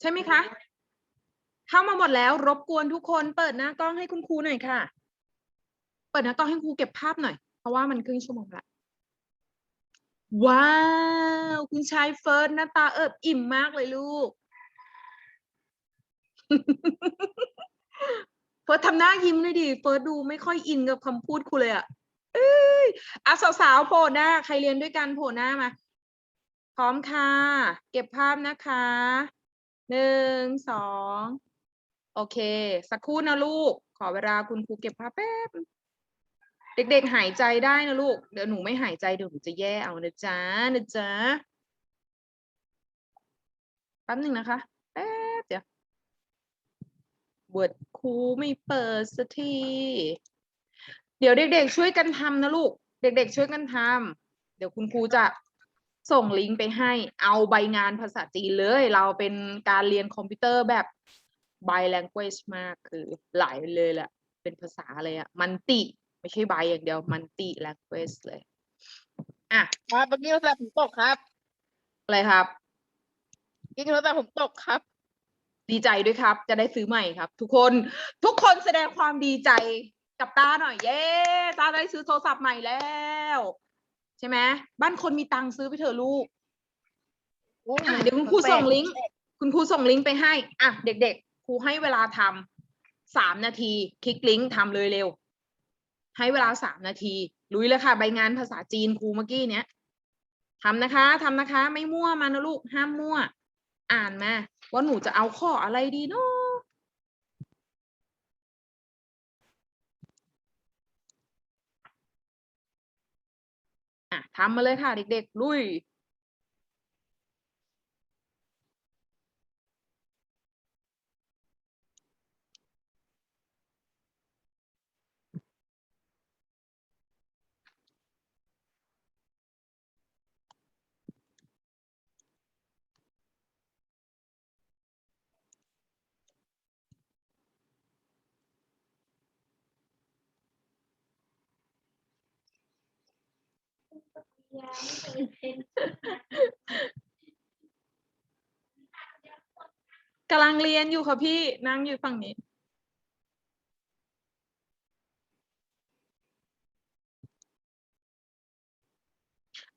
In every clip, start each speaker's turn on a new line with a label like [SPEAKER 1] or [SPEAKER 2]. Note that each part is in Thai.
[SPEAKER 1] ใช่ไหมคะ เข้ามาหมดแล้วรบกวนทุกคนเปิดหน้ากล้องให้คุณครูหน่อยค่ะ เปิดหน้ากล้องให้ครูเก็บภาพหน่อย เพราะว่ามันครึ่งชั่วโมงละว้าว คุณชายเฟิร์สหน้าตาเอิบอิ่มมากเลยลูกเฟิร์สทำหน้ายิ้มเลยดิเฟิร์สดูไม่ค่อยอินกับคำพูดครูเลยอะเอ้ยอะสาวๆโผล่หน้า ใครเรียนด้วยกันโผล่หน้ามา พร้อมค่ะ เก็บภาพนะคะ หนึ่งสองโอเค สักครู่นะลูก ขอเวลาคุณครูเก็บภาพแป๊บ เด็กๆหายใจได้นะลูก เดี๋ยวหนูไม่หายใจเดี๋ยวหนูจะแย่เอานะจ๊ะนะจ๊ะแป๊บหนึ่งนะคะแป๊บเดี๋ยวบทครูไม่เปิดสักที เดี๋ยวเด็กๆช่วยกันทำนะลูก เด็กๆช่วยกันทำเดี๋ยวคุณครูจะ ส่งลิงก์ไปให้เอาใบงานภาษาจีนเลย เราเป็นการเรียนคอมพิวเตอร์แบบ bilanguage มากคือหลายเลยแหละ เป็นภาษาเลยอะมันติ ไม่ใช่ใบอย่างเดียวมันติ language เลย อะ
[SPEAKER 2] ครับเมื่อกี้โทรศัพท์ผมตกครับ
[SPEAKER 1] อะไรครับ
[SPEAKER 2] เมื่อกี้โทรศัพท์ผมตกครับ
[SPEAKER 1] ดีใจด้วยครับ จะได้ซื้อใหม่ครับ ทุกคนทุกคนแสดงความดีใจกับตาหน่อย เย้ตาได้ซื้อโทรศัพท์ใหม่แล้วใช่ไหมบ้านคนมีตังค์ซื้อไปเถอะลูกอะเดี๋ยวคุณครูส่งลิงก์คุณครูส่งลิงก์ไปให้ อะ เด็กๆครูให้เวลาทำสามนาที คลิกลิงก์ทำเลยเร็ว ให้เวลาสามนาทีลุยเลยค่ะ ใบงานภาษาจีนครูเมื่อกี้เนี้ยทำนะคะทำนะคะ ไม่มั่วมานะลูกห้ามมั่ว อ่านมาว่าหนูจะเอาข้ออะไรดีเนาะอะ ทำมาเลยค่ะเด็กๆ ลุย กำลังเรียนอยู่ค่ะพี่นั่งอยู่ฝั่งนี้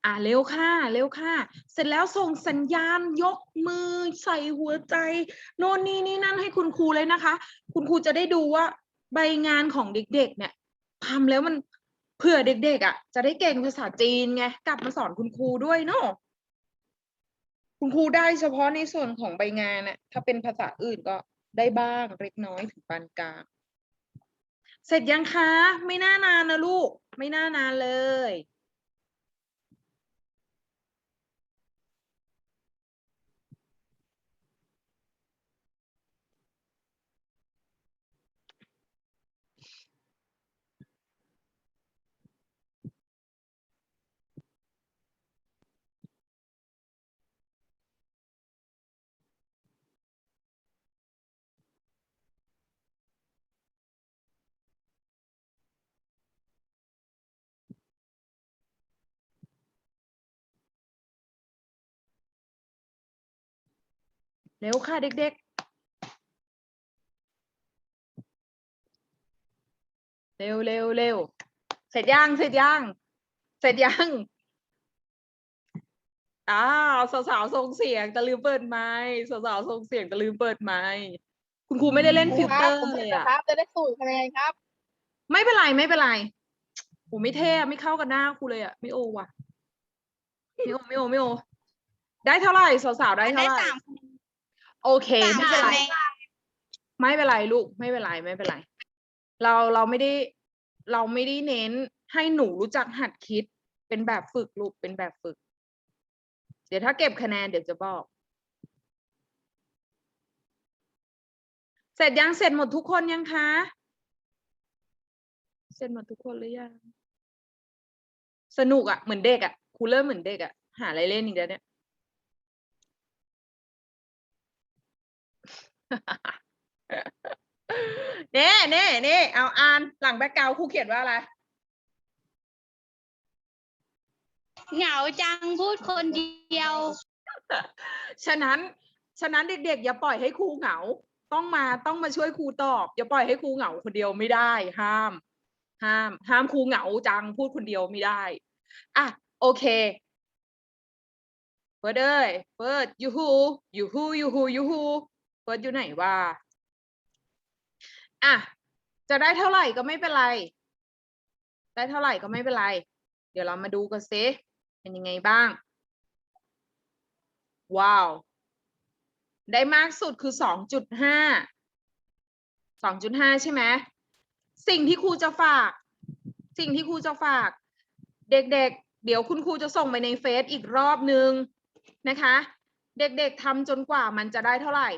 [SPEAKER 1] อะเร็วค่ะ เร็วค่ะ เสร็จแล้วส่งสัญญาณยกมือใส่หัวใจ โน่นนี่นี่นั่นให้คุณครูเลยนะคะ คุณครูจะได้ดูว่าใบงานของเด็ก ๆ เนี่ยทำแล้วมัน เผื่อเด็กๆอะ จะได้เก่งภาษาจีนไงกลับมาสอนคุณครูด้วยเนาะคุณครูได้เฉพาะในส่วนของใบงานน่ะถ้าเป็นภาษาอื่นก็ได้บ้างเล็กน้อยถึงปานกลางเสร็จยังคะ ไม่น่านานนะลูก ไม่น่านานเลย เร็วค่ะเด็กๆ เร็วเร็วเร็วเสร็จยังเสร็จยังเสร็จยังอ้าวสาวๆส่งเสียงแต่ลืมเปิดไมค์สาวๆส่งเสียงแต่ลืมเปิดไมค์คุณครูไม่ได้เล่นฟิลเตอร์เลยอะ
[SPEAKER 2] ครับจะได้สูตรคะแนนครับ
[SPEAKER 1] ไม่เป็นไรไม่เป็นไรโอ้ไม่เท่อะไม่เข้ากับหน้าครูเลยอะไม่โอว่ะไม่โอไม่โอไม่โอได้เท่าไหร่สาวๆได้เท่าไหร่ โอเคไม่เป็นไรไม่เป็นไรลูกไม่เป็นไรไม่เป็นไร เราเราไม่ได้เราไม่ได้เน้นให้หนูรู้จักหัดคิดเป็นแบบฝึกลูกเป็นแบบฝึก เดี๋ยวถ้าเก็บคะแนนเดี๋ยวจะบอก เสร็จยังเสร็จหมดทุกคนยังคะ เสร็จหมดทุกคนหรือยังสนุกอะ่ะเหมือนเด็กอะ่ะครูเริ่มเหมือนเด็กอะ่ะหาอะไรเล่นอีกแล้วเนี่ย เน่เน่เน่เอาอ่านหลังแบ็กกราวครูเขียนว่าอะไร
[SPEAKER 3] เหงาจังพูดคนเดียว
[SPEAKER 1] ฉะนั้นฉะนั้นเด็กๆ อย่าปล่อยให้ครูเหงา ต้องมาต้องมาช่วยครูตอบ อย่าปล่อยให้ครูเหงาคนเดียวไม่ได้ ห้าม ห้าม ห้ามครูเหงาจังพูดคนเดียวไม่ได้อะโอเคเปิดเอ้ยเปิดยูฮูยูฮูยูฮูยูฮู เปิดอยู่ไหนวะอะจะได้เท่าไหร่ก็ไม่เป็นไร ได้เท่าไหร่ก็ไม่เป็นไร เดี๋ยวเรามาดูกันซิเป็นยังไงบ้าง ว้าว ได้มากสุดคือสองจุดห้าสองจุดห้าใช่ไหมสิ่งที่ครูจะฝาก สิ่งที่ครูจะฝาก เด็กๆเดี๋ยวคุณครูจะส่งไปในเฟซอีกรอบนึงนะคะ เด็กๆทำจนกว่ามันจะได้เท่าไหร่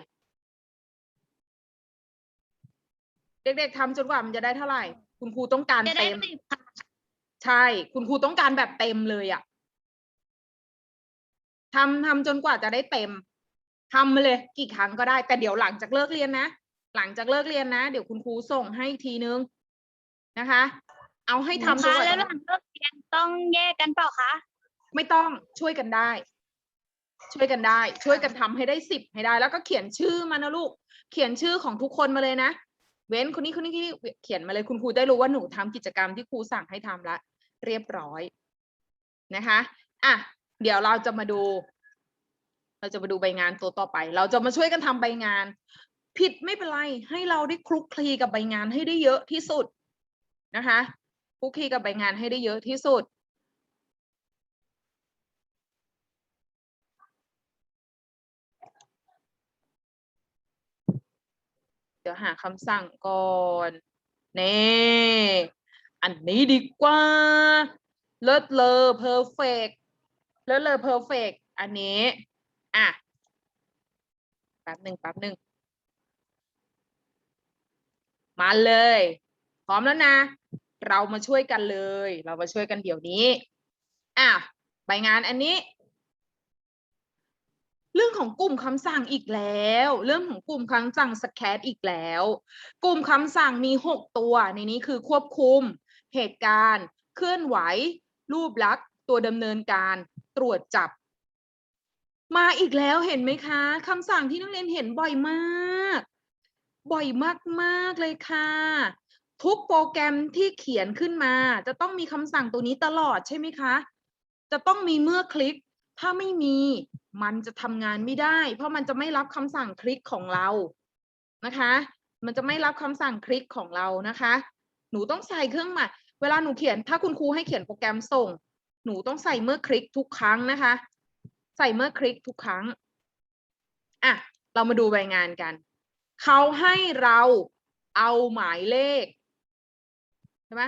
[SPEAKER 1] เด็กๆทำจนกว่ามันจะได้เท่าไหร่ คุณครูต้องการ
[SPEAKER 3] จะได้
[SPEAKER 1] เต็ม
[SPEAKER 3] สิบค่ะ
[SPEAKER 1] ใช่ คุณครูต้องการแบบเต็มเลยอะทำทำจนกว่าจะได้เต็มทำมาเลย กี่ครั้งก็ได้ แต่เดี๋ยวหลังจากเลิกเรียนนะ หลังจากเลิกเรียนนะ เดี๋ยวคุณครูส่งให้อีกทีนึงนะคะ เอาให้ทำจน
[SPEAKER 3] คะ
[SPEAKER 1] กว่า
[SPEAKER 3] แล้ว
[SPEAKER 1] จะ
[SPEAKER 3] หลังเลิกเรียนต้องแยกกันเปล่าคะ
[SPEAKER 1] ไม่ต้องช่วยกันได้ ช่วยกันได้ ช่วยกันทำให้ได้สิบให้ได้ แล้วก็เขียนชื่อมานะลูก เขียนชื่อของทุกคนมาเลยนะ เว้นคนนี้คนนี้คนนี้เขียนมาเลยคุณครูได้รู้ว่าหนูทำกิจกรรมที่ครูสั่งให้ทำละ เรียบร้อยนะคะอะเดี๋ยวเราจะมาดู เราจะมาดูใบงานตัวต่อไป เราจะมาช่วยกันทำใบงาน ผิดไม่เป็นไร ให้เราได้คลุกคลีกับใบงานให้ได้เยอะที่สุดนะคะคลุกคลีกับใบงานให้ได้เยอะที่สุด ดี๋ยวหาคำสั่งก่อนเน่อันนี้ดีกว่า เลิศเลอเพอร์เฟกเลิศเลอเพอร์เฟกอันนี้ อะ แป๊บหนึ่งแป๊บหนึ่ง มาเลย พร้อมแล้วนะ เรามาช่วยกันเลย เรามาช่วยกันเดี๋ยวนี้ อะ ใบงานอันนี้ เรื่องของกลุ่มคำสั่งอีกแล้ว เรื่องของกลุ่มคำสั่งสแคตอีกแล้ว กลุ่มคำสั่งมีหกตัว ในนี้คือควบคุม เหตุการณ์ เคลื่อนไหว รูปลักษณ์ ตัวดำเนินการ ตรวจจับ มาอีกแล้วเห็นไหมคะคำสั่งที่นักเรียนเห็นบ่อยมาก บ่อยมากๆเลยค่ะ ทุกโปรแกรมที่เขียนขึ้นมา จะต้องมีคำสั่งตัวนี้ตลอดใช่ไหมคะ จะต้องมีเมื่อคลิก ถ้าไม่มี มันจะทำงานไม่ได้ เพราะมันจะไม่รับคำสั่งคลิกของเรานะคะ มันจะไม่รับคำสั่งคลิกของเรานะคะ หนูต้องใส่เครื่องหมายเวลาหนูเขียน ถ้าคุณครูให้เขียนโปรแกรมส่ง หนูต้องใส่เมื่อคลิกทุกครั้งนะคะ ใส่เมื่อคลิกทุกครั้งอะเรามาดูใบงานกัน เขาให้เราเอาหมายเลขใช่ไหม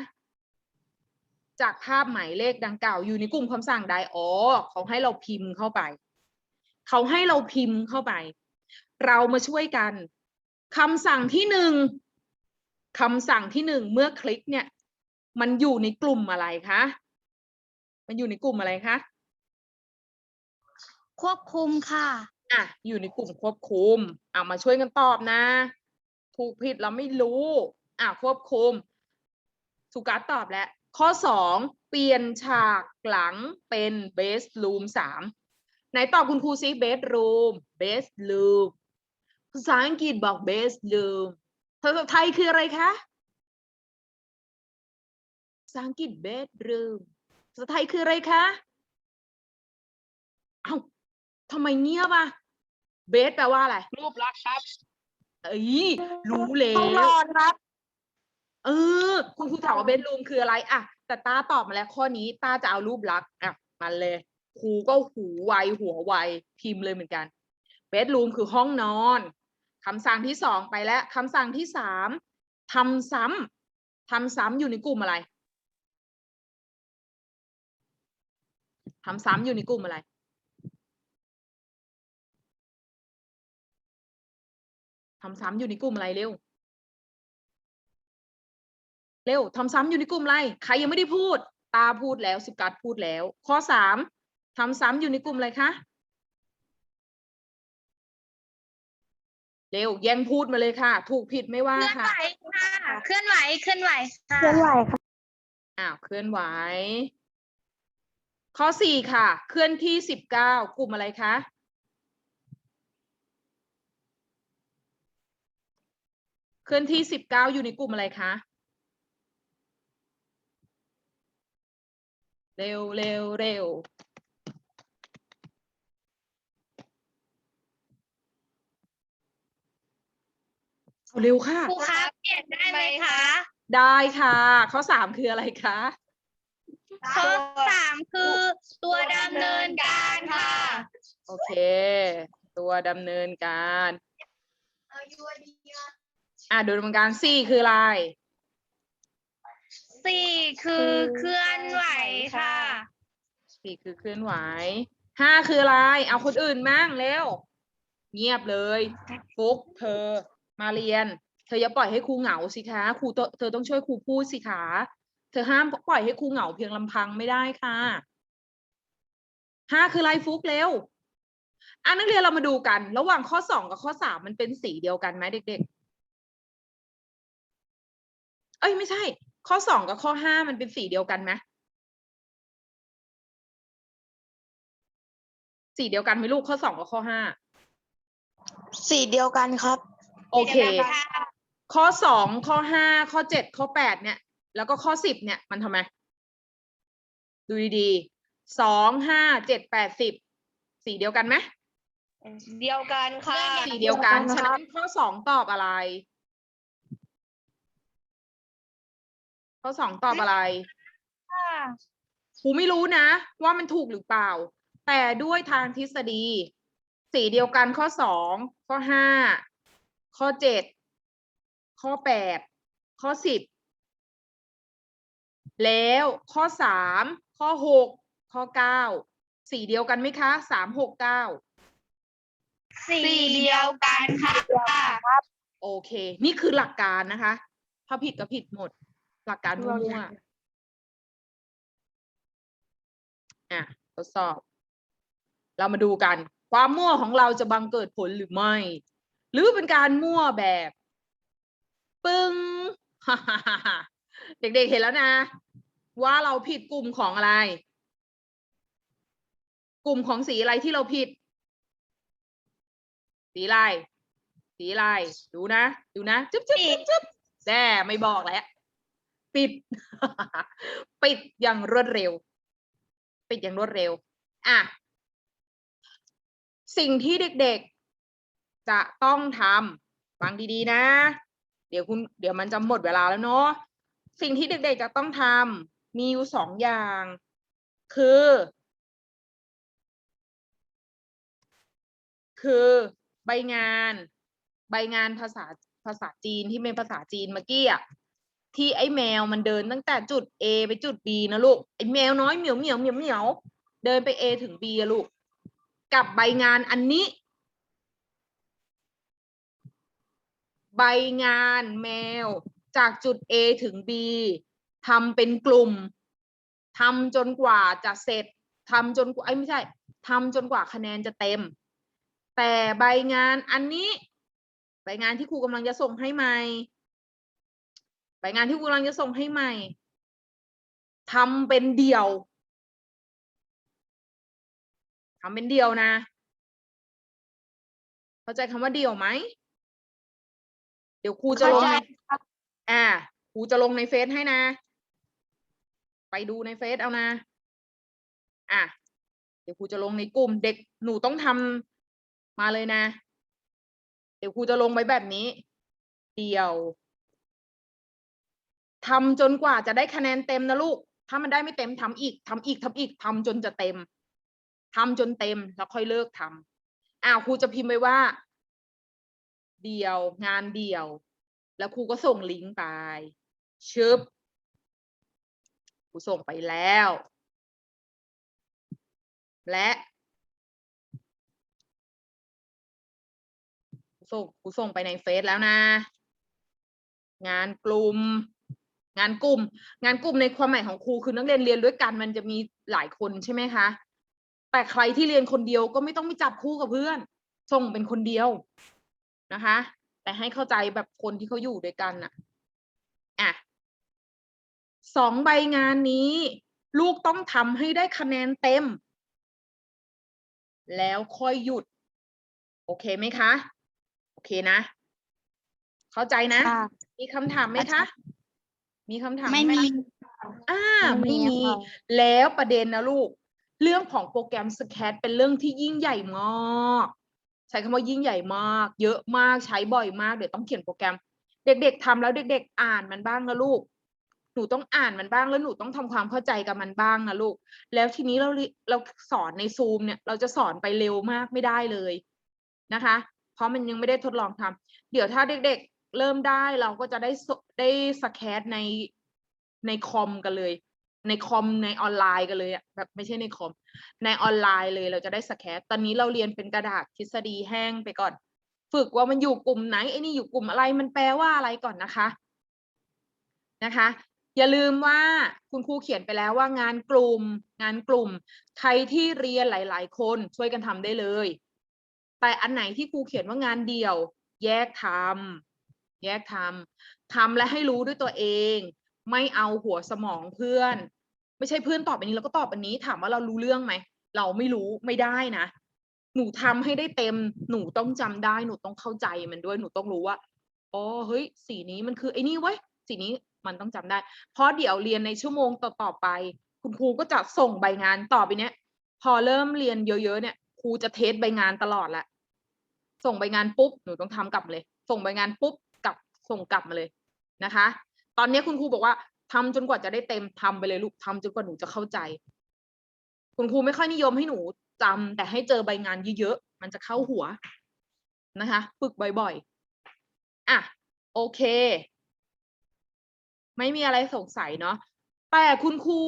[SPEAKER 1] จากภาพหมายเลขดังกล่าวอยู่ในกลุ่มคำสั่งใดอ๋อเขาให้เราพิมพ์เข้าไป เขาให้เราพิมพ์เข้าไป เรามาช่วยกันคำสั่งที่หนึ่งคำสั่งที่หนึ่งเมื่อคลิกเนี่ย มันอยู่ในกลุ่มอะไรคะ มันอยู่ในกลุ่มอะไรคะ
[SPEAKER 3] ควบคุมค่ะ
[SPEAKER 1] อะ อยู่ในกลุ่มควบคุมอะมาช่วยกันตอบนะ ถูกผิดเราไม่รู้ อะ ควบคุม สุการตอบแล้ว ข้อสองเปลี่ยนฉากหลังเป็นเบส o ูมสาม ไหนตอบคุณครูซิเบส o ูมเบส o ูมภาษาอังกฤษบอกเบส o ูมภาษาไทยคืออะไรคะ ภาษาอังกฤษเบส o ูมภาษาไทยคืออะไรคะเอ้าทำไมเงียบอะเบสแปลว่าอะไร
[SPEAKER 2] รูปลักษณ์ครับ
[SPEAKER 1] เอ้ยรู้แล้
[SPEAKER 2] ห้องน
[SPEAKER 1] ว
[SPEAKER 2] อนครับ
[SPEAKER 1] เออ คุณครูถามว่าเบดรูมคืออะไรอะแต่ตาตอบมาแล้วข้อนี้ตาจะเอารูปลักษณ์อะมาเลย ครูก็หูไวหัวไวพิมพ์เลยเหมือนกันเบดรูมคือห้องนอนคำสั่งที่สองไปแล้วคำสั่งที่สามทำซ้ำทำซ้ำอยู่ในกลุ่มอะไรทำซ้ำอยู่ในกลุ่มอะไร ทำซ้ำอยู่ในกลุ่มอะไรเร็ว เร็วทำซ้ำอยู่ในกลุ่มอะไร ใครยังไม่ได้พูด ตาพูดแล้วสุกัดพูดแล้ว ข้อสาม ทำซ้ำอยู่ในกลุ่มอะไรคะ เร็วแย่งพูดมาเลยค่ะ ถูกผิดไม่ว่าค่ะ
[SPEAKER 3] เคลื่อนไหวค่ะเคลื่อนไหวค่ะ
[SPEAKER 2] เคลื่อนไหวค่ะ
[SPEAKER 1] อ้าวเคลื่อนไหว ข้อสี่ค่ะ เคลื่อนที่สิบเก้ากลุ่มอะไรคะ เคลื่อนที่สิบเก้าอยู่ในกลุ่มอะไรคะ เร็วเร็วเร็ว เอาเร็วค่ะ
[SPEAKER 3] ครูคะเปลี่ยนได้ไหมคะ
[SPEAKER 1] ได้ค่ะ ข้อสามคืออะไรคะ
[SPEAKER 3] ข้อสามคือตัวดำเนินการค่ะ
[SPEAKER 1] โอเค ตัวดำเนินการอะดูดำเนินการสี่คืออะไร
[SPEAKER 3] สี่คือเคลื่อนไหวค่ะ
[SPEAKER 1] สี่คือเคลื่อนไหวห้าคืออะไร เอาคนอื่นมั่งเร็ว เงียบเลย ฟุกเธอ มาเรียน เธออย่าปล่อยให้ครูเหงาสิคะครูเธอต้องช่วยครูพูดสิคะเธอห้ามปล่อยให้ครูเหงาเพียงลำพังไม่ได้ค่ะห้าคือไรฟุกเร็วอะนักเรียนเรามาดูกัน ระหว่างข้อสองกับข้อสามมันเป็นสีเดียวกันไหมเด็ก ๆ เอ้ยไม่ใช่ ข้อสองกับข้อห้ามันเป็นสีเดียวกันไหมสีเดียวกันไหมลูกข้อสองกับข้อห้า
[SPEAKER 2] สีเดียวกันครับ
[SPEAKER 1] โอเค ข้อสองข้อห้าข้อเจ็ดข้อแปดเนี่ย แล้วก็ข้อสิบเนี่ยมันทำไม ดูดีๆสองห้าเจ็ดแปดสิบสีเดียวกันไหม
[SPEAKER 2] เดียวกันค่ะ
[SPEAKER 1] สีเดียวกัน
[SPEAKER 2] เดียวกัน
[SPEAKER 1] ฉะนั้นข้อสองตอบอะไร ข้อสองตอบอะไร
[SPEAKER 3] ค่ะ
[SPEAKER 1] ครูไม่รู้นะ ว่ามันถูกหรือเปล่า แต่ด้วยทางทฤษฎี สีเดียวกันข้อสองข้อห้า ข้อเจ็ดข้อแปดข้อสิบแล้วข้อสามข้อหกข้อเก้าสีเดียวกันไหมคะสามหกเก้า
[SPEAKER 3] สี่เดียวกันค่ะ
[SPEAKER 1] โอเค นี่คือหลักการนะคะ ถ้าผิดก็ผิดหมด หลักการมั่วๆอะทดสอบ เรามาดูกัน ความมั่วของเราจะบังเกิดผลหรือไม่ หรือเป็นการมั่วแบบ ปึ้งเด็กๆเห็นแล้วนะ ว่าเราผิดกลุ่มของอะไร กลุ่มของสีอะไรที่เราผิด สีอะไรสีอะไรดูนะ ดูนะจึ๊บจึ๊บจึ๊บจึ๊บแด่ไม่บอกแล้ว ปิด ปิดอย่างรวดเร็ว ปิดอย่างรวดเร็ว อะ สิ่งที่เด็กๆ จะต้องทำฟังดีๆนะ เดี๋ยวคุณเดี๋ยวมันจะหมดเวลาแล้วเนาะสิ่งที่เด็กๆจะต้องทำมีอยู่สองอย่าง คือ คือใบงาน ใบงานภาษาภาษาจีนที่เป็นภาษาจีนเมื่อกี้อะที่ไอ้แมวมันเดินตั้งแต่จุด A ไปจุด B นะลูกไอ้แมวน้อยเหมียวเหมียวเหมียวเหมียวเดินไป A ถึง B อะลูก กับใบงานอันนี้ ใบงานแมว จากจุด A ถึง B ทำเป็นกลุ่มทำจนกว่าจะเสร็จทำจนกว่าไอ้ไม่ใช่ทำจนกว่าคะแนนจะเต็ม แต่ใบงานอันนี้ ใบงานที่ครูกำลังจะส่งให้ใหม่ ใบงานที่ครูกำลังจะส่งให้ใหม่ทำเป็นเดี่ยวทำเป็นเดี่ยวนะ เข้าใจคำว่าเดี่ยวไหม เดี๋ยวครูจะลง
[SPEAKER 2] เข้าใจ
[SPEAKER 1] อ่าครูจะลงในเฟซให้นะ ไปดูในเฟซเอานะ อะ เดี๋ยวครูจะลงในกลุ่ม เด็กหนูต้องทำมาเลยนะ เดี๋ยวครูจะลงไว้แบบนี้ เดียวทำจนกว่าจะได้คะแนนเต็มนะลูก ถ้ามันได้ไม่เต็มทำอีกทำอีกทำอีกทำจนจะเต็มทำจนเต็มแล้วค่อยเลิกทำอ้าวครูจะพิมพ์ไว้ว่า เดียว งานเดียว แล้วครูก็ส่งลิงก์ไป ชึบครูส่งไปแล้ว และครูส่งครูส่งไปในเฟซแล้วนะ งานกลุ่มงานกลุ่ม งานกลุ่มในความหมายของครูคือนักเรียนเรียนด้วยกันมันจะมีหลายคนใช่ไหมคะ แต่ใครที่เรียนคนเดียวก็ไม่ต้องไปจับคู่กับเพื่อน ส่งเป็นคนเดียว นะคะ แต่ให้เข้าใจแบบคนที่เขาอยู่ด้วยกันน่ะอะสองใบงานนี้ ลูกต้องทำให้ได้คะแนนเต็ม แล้วค่อยหยุด โอเคไหมคะ โอเคนะ เข้าใจนะ
[SPEAKER 3] ค่ะ
[SPEAKER 1] มีคำถามไหมคะ มีคำถามห
[SPEAKER 3] ไม่มี
[SPEAKER 1] อ่าไม่มี แล้วประเด็นนะลูก เรื่องของโปรแกรมสแคทเป็นเรื่องที่ยิ่งใหญ่มาก ใช้คำว่ายิ่งใหญ่มาก เยอะมากใช้บ่อยมากเดี๋ยวต้องเขียนโปรแกรม เด็ก ๆทำแล้วเด็ก ๆ อ่านมันบ้างนะลูก หนูต้องอ่านมันบ้างแล้วหนูต้องทำความเข้าใจกับมันบ้างนะลูก แล้วทีนี้เราเรเราสอนในซูมเนี่ย เราจะสอนไปเร็วมากไม่ได้เลยนะคะ เพราะมันยังไม่ได้ทดลองทำเดี๋ยวถ้าเด็ก ๆ เริ่มได้เราก็จะได้ได้สแคทในในคอมกันเลย ในคอมในออนไลน์กันเลยอะแบบไม่ใช่ในคอม ในออนไลน์เลยเราจะได้สแคตตอนนี้เราเรียนเป็นกระดาษทฤษฎีแห้งไปก่อน ฝึกว่ามันอยู่กลุ่มไหนไอ้นี่อยู่กลุ่มอะไรมันแปลว่าอะไรก่อนนะคะนะคะ อย่าลืมว่าคุณครูเขียนไปแล้วว่างานกลุ่ม งานกลุ่ม ใครที่เรียนหลาย ๆ คนช่วยกันทำได้เลย แต่อันไหนที่ครูเขียนว่างานเดี่ยว แยกทำแยกทำทำและให้รู้ด้วยตัวเอง ไม่เอาหัวสมองเพื่อน ไม่ใช่เพื่อนตอบอันนี้แล้วก็ตอบอันนี้ถามว่าเรารู้เรื่องไหมเราไม่รู้ไม่ได้นะหนูทำให้ได้เต็ม หนูต้องจำได้ หนูต้องเข้าใจมันด้วย หนูต้องรู้ว่า อ๋อ เฮ้ย สีนี้มันคือไอ้นี่เว้ย สีนี้มันต้องจำได้ เพราะเดี๋ยวเรียนในชั่วโมงต่อๆไป คุณครูก็จะส่งใบงานต่อไปเนี้ย พอเริ่มเรียนเยอะๆเนี่ย ครูจะเทสใบงานตลอดแหละ ส่งใบงานปุ๊บ หนูต้องทำกลับเลย ส่งใบงานปุ๊บกลับ ส่งกลับมาเลยนะคะ ตอนนี้คุณครูบอกว่าทำจนกว่าจะได้เต็มทำไปเลยลูกทำจนกว่าหนูจะเข้าใจ คุณครูไม่ค่อยนิยมให้หนูจำแต่ให้เจอใบงานเยอะๆมันจะเข้าหัวนะคะฝึกบ่อยๆอะโอเค ไม่มีอะไรสงสัยเนาะแต่คุณครู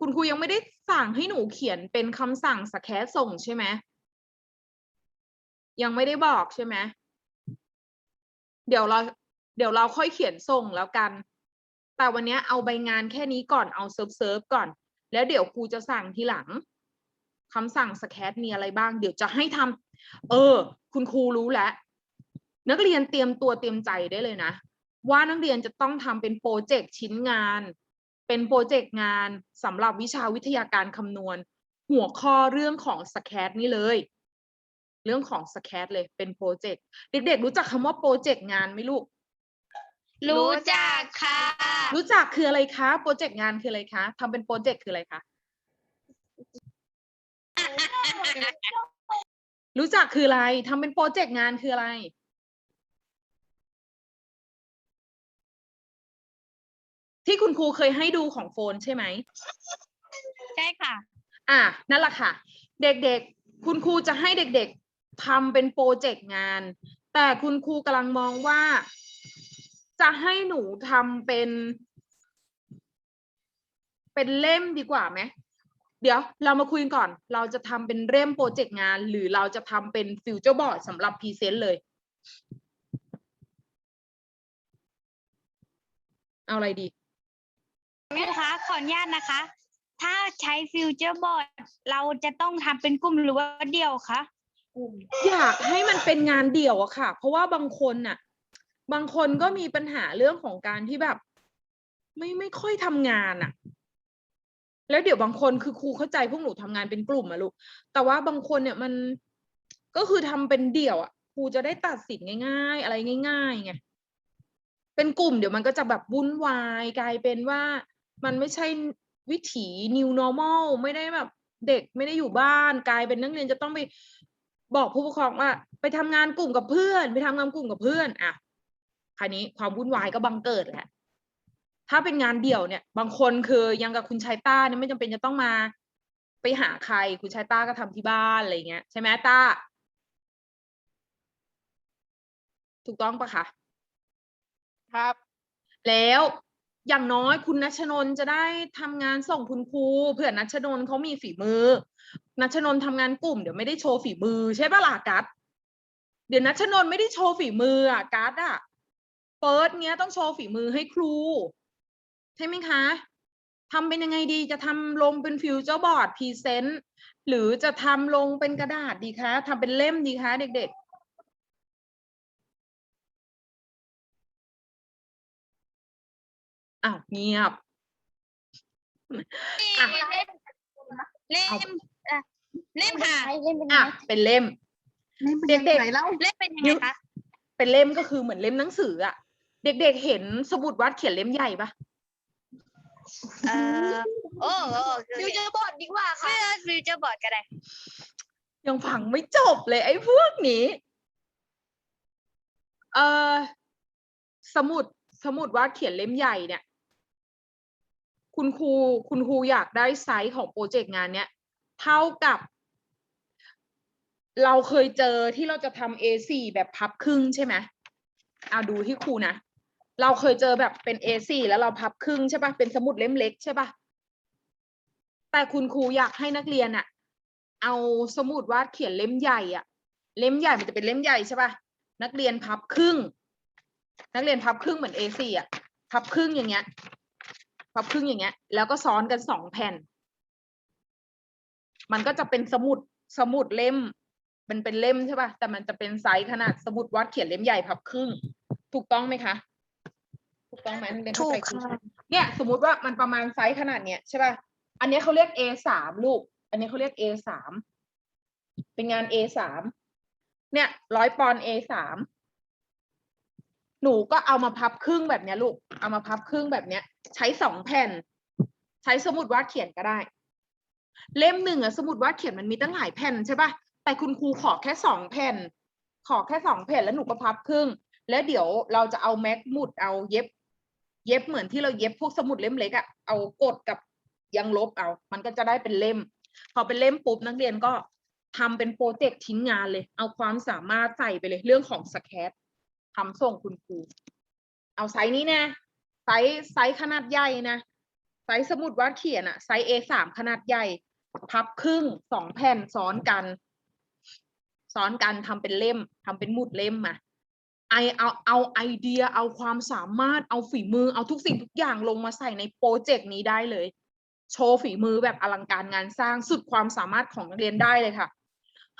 [SPEAKER 1] คุณครูยังไม่ได้สั่งให้หนูเขียนเป็นคำสั่งสแคสส่งใช่ไหมยังไม่ได้บอกใช่ไหมเดี๋ยวเรา เดี๋ยวเราค่อยเขียนส่งแล้วกัน แต่วันนี้เอาใบงานแค่นี้ก่อนเอาเซิร์ฟเซิร์ฟก่อน แล้วเดี๋ยวครูจะสั่งทีหลังคำสั่งสแคทมีอะไรบ้าง เดี๋ยวจะให้ทำเออ คุณครูรู้แล้วนักเรียนเตรียมตัวเตรียมใจได้เลยนะ ว่านักเรียนจะต้องทำเป็นโปรเจกต์ชิ้นงาน เป็นโปรเจกต์งานสำหรับวิชาวิทยาการคำนวณ หัวข้อเรื่องของสแคทนี่เลย เรื่องของสแคทเลยเป็นโปรเจกต์เด็กๆรู้จักคำว่าโปรเจกต์งานไหมลูก
[SPEAKER 3] รู้จักค่ะ
[SPEAKER 1] รู้จักคืออะไรคะโปรเจกต์งานคืออะไรคะทำเป็นโปรเจกต์คืออะไรคะรู้จักคืออะไรทำเป็นโปรเจกต์งานคืออะไร ที่คุณครูเคยให้ดูของโฟนใช่ไหม
[SPEAKER 3] ใช่ค่ะ
[SPEAKER 1] อะนั่นแหละค่ะ เด็กๆ คุณครูจะให้เด็กๆทำเป็นโปรเจกต์งาน แต่คุณครูกำลังมองว่า จะให้หนูทำเป็น เป็นเล่มดีกว่าไหมเดี๋ยวเรามาคุยกันก่อน เราจะทำเป็นเล่มโปรเจกต์งาน หรือเราจะทำเป็นฟิวเจอร์บอร์ดสำหรับพรีเซนต์เลย เอาอะไรดี
[SPEAKER 3] นะคะขออนุญาตนะคะ ถ้าใช้ฟิวเจอร์บอร์ดเราจะต้องทำเป็นกลุ่มหรือว่าเดี่ยวคะ
[SPEAKER 1] อยากให้มันเป็นงานเดี่ยวอะค่ะ เพราะว่าบางคนน่ะ บางคนก็มีปัญหาเรื่องของการที่แบบ ไม่ไม่ค่อยทำงานอะแล้วเดี๋ยวบางคนคือครูเข้าใจพวกหนูทำงานเป็นกลุ่มอะลูก แต่ว่าบางคนเนี่ยมันก็คือทำเป็นเดี่ยวอะครูจะได้ตัดสินง่าย ๆ อะไรง่ายๆไงเป็นกลุ่มเดี๋ยวมันก็จะแบบวุ่นวายกลายเป็นว่า มันไม่ใช่วิถี new normal ไม่ได้แบบเด็กไม่ได้อยู่บ้าน กลายเป็นนักเรียนจะต้องไปบอกผู้ปกครองว่า ไปทำงานกลุ่มกับเพื่อน ไปทำงานกลุ่มกับเพื่อน อะ คราวนี้ความวุ่นวายก็บังเกิดแหละถ้าเป็นงานเดี่ยวเนี่ย บางคนคือยังกับคุณชายต้าเนี่ยไม่จำเป็นจะต้องมา ไปหาใครคุณชายต้าก็ทำที่บ้านอะไรเงี้ยใช่ไหมต้า ถูกต้องปะคะ
[SPEAKER 2] ครับ
[SPEAKER 1] แล้วอย่างน้อยคุณนัชนนท์จะได้ทำงานส่งคุณครูเผื่อนัชนนท์เขามีฝีมือ นัชนนท์ทำงานกลุ่มเดี๋ยวไม่ได้โชว์ฝีมือ ใช่ปะล่ะกัสเดี๋ยวนัชนนท์ไม่ได้โชว์ฝีมืออะกัสอะ เฟิร์สเนี้ยต้องโชว์ฝีมือให้ครู ใช่ไหมคะทำเป็นยังไงดีจะทำลงเป็นฟิวเจอร์บอร์ดพรีเซนต์หรือจะทำลงเป็นกระดาษดีคะทำเป็นเล่มดีคะเด็กๆอ้าวเงียบอะ
[SPEAKER 3] เล่มเอ่อเล่มค่ะ
[SPEAKER 1] อะเป็นเล่มเด็กๆ
[SPEAKER 3] เล่มเป็นยังไงคะ
[SPEAKER 1] เป็นเล่มก็คือเหมือนเล่มหนังสืออะ เด็กๆเห็นสมุดวาดเขียนเล่มใหญ่ปะ
[SPEAKER 3] เออโอ้โห
[SPEAKER 2] ฟิวเจอร์บอร์ดดีกว่าค่ะ
[SPEAKER 3] ฟิวเจอร์บอร์ดก็ได้
[SPEAKER 1] ยังฟังไม่จบเลยไอ้พวกนี้ เออสมุดสมุดวาดเขียนเล่มใหญ่เนี่ย คุณครูคุณครูอยากได้ไซส์ของโปรเจกต์งานเนี้ยเท่ากับ เราเคยเจอที่เราจะทำ A4 แบบพับครึ่งใช่ไหมเอาดูที่ครูนะ เราเคยเจอแบบเป็น A4 แล้วเราพับครึ่งใช่ปะเป็นสมุดเล่มเล็กใช่ปะแต่คุณครูอยากให้นักเรียนอะเอาสมุดวาดเขียนเล่มใหญ่อะเล่มใหญ่มันจะเป็นเล่มใหญ่ใช่ปะนักเรียนพับครึ่ง นักเรียนพับครึ่งเหมือน A4 อะพับครึ่งอย่างเงี้ย พับครึ่งอย่างเงี้ย แล้วก็ซ้อนกันสองแผ่น มันก็จะเป็นสมุดสมุดเล่มมันเป็นเล่มใช่ป่ะแต่มันจะเป็นไซส์ขนาดสมุดวาดเขียนเล่มใหญ่พับครึ่ง ถูกต้องไหมคะ กต้องไหมนักเรียนเข้าใจ
[SPEAKER 3] ถูกค่ะ
[SPEAKER 1] เนี่ยสมมุติว่ามันประมาณไซส์ขนาดเนี้ยใช่ป่ะ อันเนี้ยเขาเรียก A สามลูก อันนี้เขาเรียก A สามเป็นงาน A สามเนี่ยร้อยปอนด์ A สามหนูก็เอามาพับครึ่งแบบเนี้ยลูก เอามาพับครึ่งแบบเนี้ย ใช้สองแผ่น ใช้สมุดวาดเขียนก็ได้ เล่มหนึ่งอะสมุดวาดเขียนมันมีตั้งหลายแผ่นใช่ปะแต่คุณครูขอแค่สองแผ่น ขอแค่สองแผ่นแล้วหนูก็พับครึ่ง แล้วเดี๋ยวเราจะเอาแม็กหมุดเอาเย็บ เย็บเหมือนที่เราเย็บพวกสมุดเล่มเล็กอะเอากดกับยังลบเอา มันก็จะได้เป็นเล่ม พอเป็นเล่มปุ๊บนักเรียนก็ทำเป็นโปรเจกต์ชิ้นงานเลย เอาความสามารถใส่ไปเลยเรื่องของสแคตทำส่งคุณครู เอาไซส์นี้นะ ไซส์ไซส์ขนาดใหญ่นะ ไซส์สมุดวาดเขียนอะไซส์ A3 ขนาดใหญ่ พับครึ่งสองแผ่นซ้อนกัน ซ้อนกันทำเป็นเล่มทำเป็นหมุดเล่มมา ไอเอาเอาไอเดียเอาความสามารถเอาฝีมือเอาทุกสิ่งทุกอย่างลงมาใส่ในโปรเจกต์นี้ได้เลย โชว์ฝีมือแบบอลังการงานสร้างสุดความสามารถของนักเรียนได้เลยค่ะ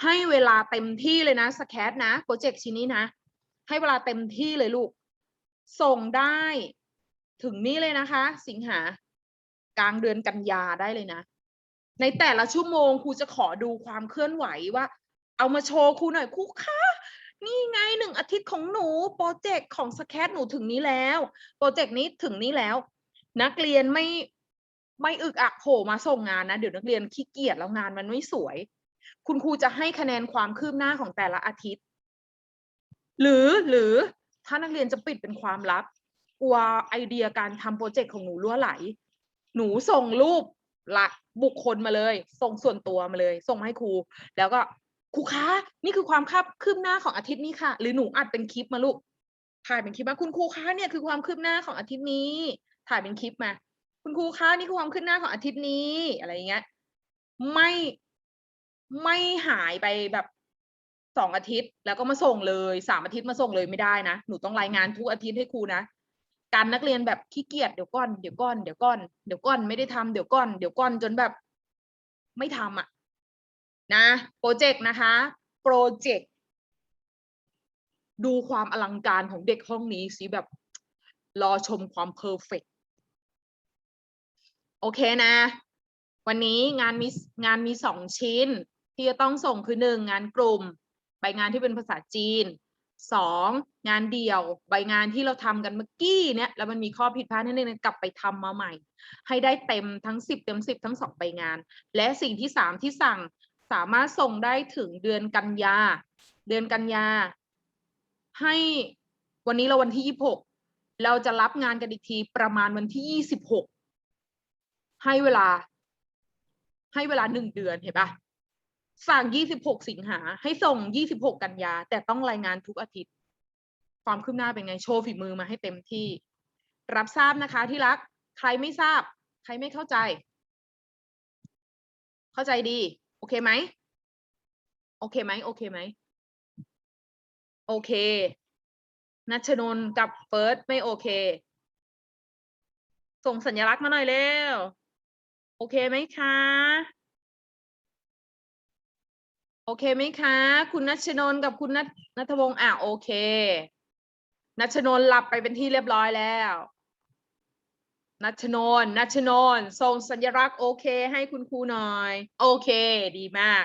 [SPEAKER 1] ให้เวลาเต็มที่เลยนะสแคตนะโปรเจกต์ชิ้นนี้นะ ให้เวลาเต็มที่เลยลูก ส่งได้ถึงนี่เลยนะคะ สิงหากลางเดือนกันยาได้เลยนะ ในแต่ละชั่วโมงครูจะขอดูความเคลื่อนไหวว่า เอามาโชว์ครูหน่อยครูคะ นี่ไงหนึ่งอาทิตย์ของหนูโปรเจกต์ของสแคตหนูถึงนี้แล้วโปรเจกต์นี้ถึงนี้แล้ว นักเรียนไม่ไม่อึกอักโผล่มาส่งงานนะ เดี๋ยวนักเรียนขี้เกียจแล้วงานมันไม่สวย คุณครูจะให้คะแนนความคืบหน้าของแต่ละอาทิตย์ หรือหรือถ้านักเรียนจะปิดเป็นความลับ กลัวไอเดียการทำโปรเจกต์ของหนูรั่วไหล หนูส่งรูปละบุคคลมาเลย ส่งส่วนตัวมาเลย ส่งมาให้ครู แล้วก็ ครูคะนี่คือความคืบคืบหน้าของอาทิตย์นี้ค่ะ หรือหนูอัดเป็นคลิปมาลูกถ่ายเป็นคลิปมาคุณครูคะเนี่ยคือความคืบหน้าของอาทิตย์นี้ ถ่ายเป็นคลิปมา คุณครูคะนี่คือความคืบหน้าของอาทิตย์นี้อะไรอย่างเงี้ยไม่ไม่หายไปแบบสองอาทิตย์ แล้วก็มาส่งเลยสามอาทิตย์มาส่งเลยไม่ได้นะหนูต้องรายงานทุกอาทิตย์ให้ครูนะการนักเรียนแบบขี้เกียจเดี๋ยวก่อนเดี๋ยวก่อนเดี๋ยวก่อนเดี๋ยวก่อนไม่ได้ทำเดี๋ยวก่อนเดี๋ยวก่อนจนแบบ ไม่ทำอะ นะโปรเจกต์นะคะโปรเจกต์ดูความอลังการของเด็กห้องนี้สิแบบรอชมความเพอร์เฟกโอเคนะ วันนี้งานมีงานมีสองชิ้น ที่จะต้องส่งคือหนึ่งงานกลุ่ม ใบงานที่เป็นภาษาจีนสองงานเดี่ยว ใบงานที่เราทำกันเมื่อกี้เนี่ยแล้วมันมีข้อผิดพลาดนิดนึงกลับไปทำมาใหม่ ให้ได้เต็มทั้งสิบเต็มสิบทั้งสองใบงาน และสิ่งที่สามที่สั่ง สามารถส่งได้ถึงเดือนกันยา เดือนกันยา ให้วันนี้เราวันที่ยี่หกเราจะรับงานกันอีกทีประมาณวันที่ยี่สิบหกให้เวลา ให้เวลาหนึ่งเดือนเห็นปะสั่งยี่สิบหกสิงหา ให้ส่งยี่สิบหกกันยา แต่ต้องรายงานทุกอาทิตย์ ความคืบหน้าเป็นไง โชว์ฝีมือมาให้เต็มที่ รับทราบนะคะที่รัก ใครไม่ทราบ ใครไม่เข้าใจ เข้าใจดี โอเคไหมโอเคไหมโอเคไหมโอเคนัชนน์กับเฟิร์สไม่โอเค ส่งสัญลักษณ์มาหน่อยเร็ว โอเคไหมคะ โอเคไหมคะ คุณนัชนน์กับคุณนัทนัทวงศ์อะโอเค นัชนน์หลับไปเป็นที่เรียบร้อยแล้ว นัชนนท์นัชนนท์ส่งสัญลักษณ์โอเค ให้คุณครูหน่อย โอเค ดีมาก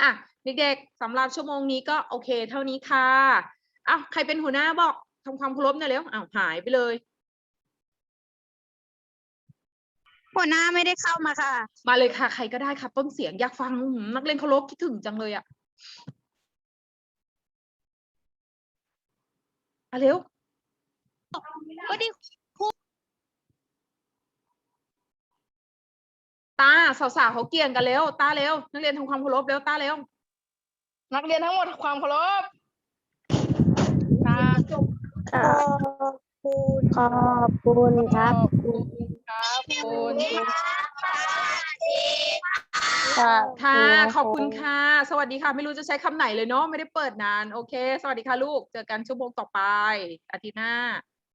[SPEAKER 1] อะเด็กๆสำหรับชั่วโมงนี้ก็โอเค เท่านี้ค่ะอ้าวใครเป็นหัวหน้าบอกทำความเคารพหน่อยเร็วอ้าวหายไปเลย
[SPEAKER 2] หัวหน้าไม่ได้เข้ามาค่ะ
[SPEAKER 1] มาเลยค่ะ ใครก็ได้ค่ะ ต้นเสียงอยากฟังอื้อหือนักเรียนเคารพคิดถึงจังเลยอะอะเร็ว
[SPEAKER 2] ก็ดี
[SPEAKER 1] ตาสาวๆเขาเกี่ยงกันเร็วตาเร็วนักเรียนทำความเคารพเร็วตาเร็ว
[SPEAKER 4] นักเรียนทั้งหมดความเคารพ
[SPEAKER 1] ตาจบ
[SPEAKER 2] ขอบคุณขอบคุณครับ
[SPEAKER 4] ครับคุณ
[SPEAKER 1] ค่ะขอบคุณค่ะ สวัสดีค่ะ ไม่รู้จะใช้คำไหนเลยเนาะไม่ได้เปิดนาน โอเค สวัสดีค่ะลูก เจอกันชั่วโมงต่อไป อาทิตย์หน้า